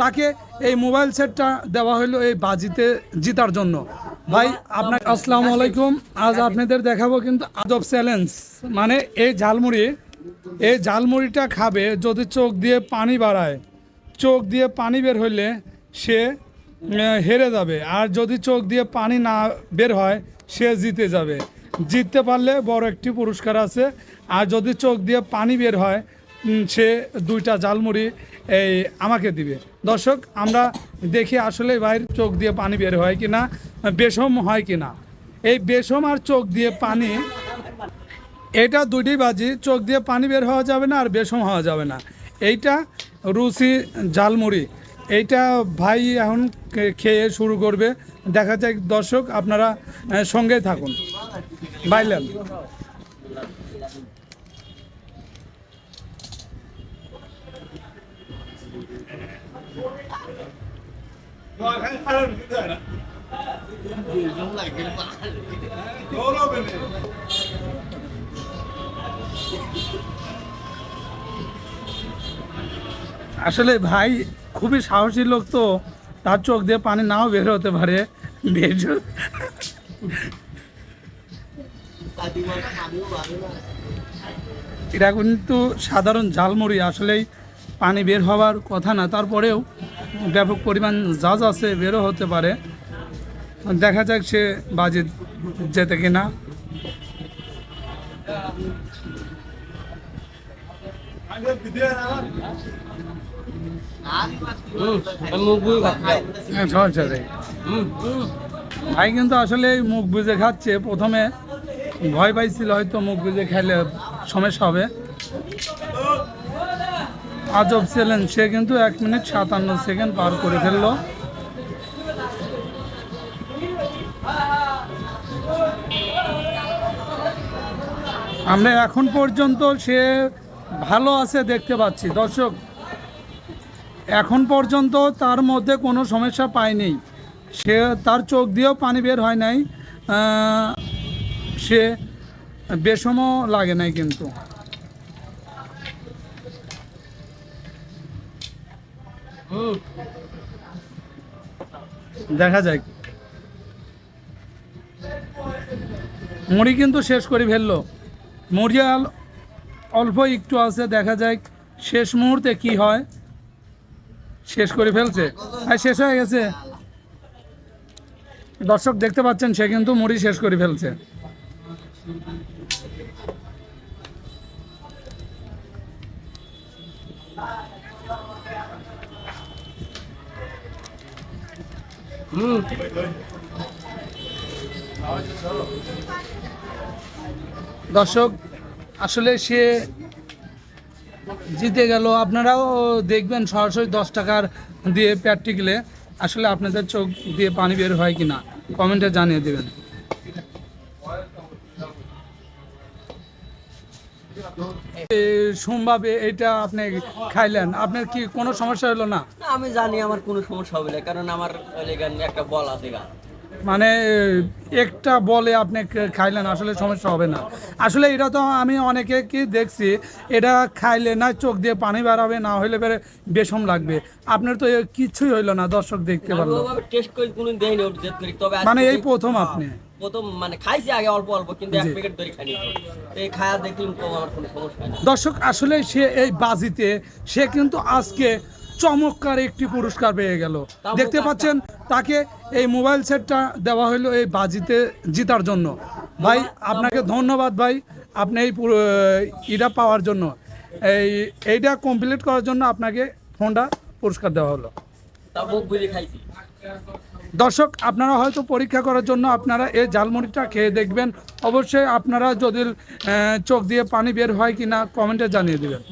তাকে এই মোবাইল সেটটা দেওয়া হলো এই বাজিতে জিতার জন্য। ভাই, আপনার আসসালামু আলাইকুম। আজ আপনাদের দেখাবো কিন্তু আজব চ্যালেঞ্জ। মানে এই ঝালমুড়ি, এই ঝালমুড়িটা খাবে যদি চোখ দিয়ে পানি বাড়ায়। চোখ দিয়ে পানি বের হইলে সে হেরে যাবে। আর যদি চোখ দিয়ে পানি না বের হয়, সে জিতে যাবে। জিততে পারলে বড় একটি পুরস্কার আছে। আর যদি চোখ দিয়ে পানি বের হয় সে দুইটা জালমুড়ি এই আমাকে দিবে। দর্শক, আমরা দেখি আসলে ভাইয়ের চোখ দিয়ে পানি বের হয় কি না বেসম হয় কি না এই বেসম আর চোখ দিয়ে পানি, এটা দুটি বাজি, চোখ দিয়ে পানি বের হওয়া যাবে না আর বেসম হওয়া যাবে না। এইটা রুচি জালমুড়ি এইটা ভাই এখন খেয়ে শুরু করবে। দেখা যায় দর্শক, আপনারা সঙ্গে থাকুন। বাইলেন। আসলে ভাই, খুবই সাহসী লোক তো। তার চোখ দিয়ে পানি নাও বের হতে পারে। এটা কিন্তু সাধারণ ঝালমুড়ি, আসলেই পানি বের হওয়ার কথা না। তারপরেও ব্যাপক পরিমাণ জাজ আছে বেরো হতে পারে। দেখা যাক সে বাজে যেতে কিনা। হ্যাঁ, ভাই কিন্তু আসলে মুখ বুঝে খাচ্ছে। প্রথমে ভয় পাইছিল হয়তো মুখ বুঝে খেলে সমস্যা হবে। আজব ছিলেন, সে কিন্তু এক মিনিট সাতান্ন সেকেন্ড পার করে ফেলল। আমরা এখন পর্যন্ত সে ভালো আছে দেখতে পাচ্ছি। দর্শক, এখন পর্যন্ত তার মধ্যে কোনো সমস্যা পায়নি। সে তার চোখ দিয়েও পানি বের হয় নাই। সে বেসমও লাগে নাই কিন্তু। দেখা যাক। মুড়ি কিন্তু শেষ করে ফেলল। মুড়ি অল্প একটু আছে, দেখা যাক শেষ মুহূর্তে কি হয়। শেষ করে ফেলছে। আর শেষ হয়ে গেছে। দর্শক দেখতে পাচ্ছেন, সে কিন্তু মুড়ি শেষ করে ফেলছে। দর্শক, আসলে সে জিতে গেল। আপনারাও দেখবেন সরাসরি দশ টাকার দিয়ে প্র্যাকটিক্যালে আসলে আপনাদের চোখ দিয়ে পানি বের হয় কি না কমেন্টে জানিয়ে দেবেন। এটা আপনি খাইলেন। আপনার কি কোনো সমস্যা হলো না? আমি জানি আমার কোনো সমস্যা হবে না কারণ আমার একটা বল আছে গান মানে একটা বলে আপনি খাইলেন আসলে সমস্যা হবে না। আসলে এটা তো আমি অনেকে কি দেখছি এটা খাইলে না চোখ দিয়ে পানি বাড়াবে না হইলে পরে বেশম লাগবে। আপনার তো কিছুই হইল না দর্শক দেখতে পারল। মানে এই প্রথম আপনি। প্রথম মানে খাইছি আগে অল্প অল্প কিন্তু এক প্যাকেট ধরে খাইনি এই খায়া দেখলাম তো আমার কোনো সমস্যা নেই। দর্শক আসলে সে এই বাজিতে সে কিন্তু আজকে চমৎকার একটি পুরস্কার পেয়ে গেল। দেখতে পাচ্ছেন তাকে এই মোবাইল সেটটা দেওয়া হলো এই বাজিতে জিতার জন্য। ভাই আপনাকে ধন্যবাদ ভাই আপনি এই ইটা পাওয়ার জন্য। এই এইটা কমপ্লিট করার জন্য আপনাকে ফোনটা পুরস্কার দেওয়া হলো। বুঝে খাইছি। দর্শক, আপনারা হয়তো পরীক্ষা করার জন্য আপনারা এই ঝালমুড়িটা খেয়ে দেখবেন। অবশ্যই আপনারা যদি চোখ দিয়ে পানি বের হয় কিনা, কমেন্টে জানিয়ে দেবেন।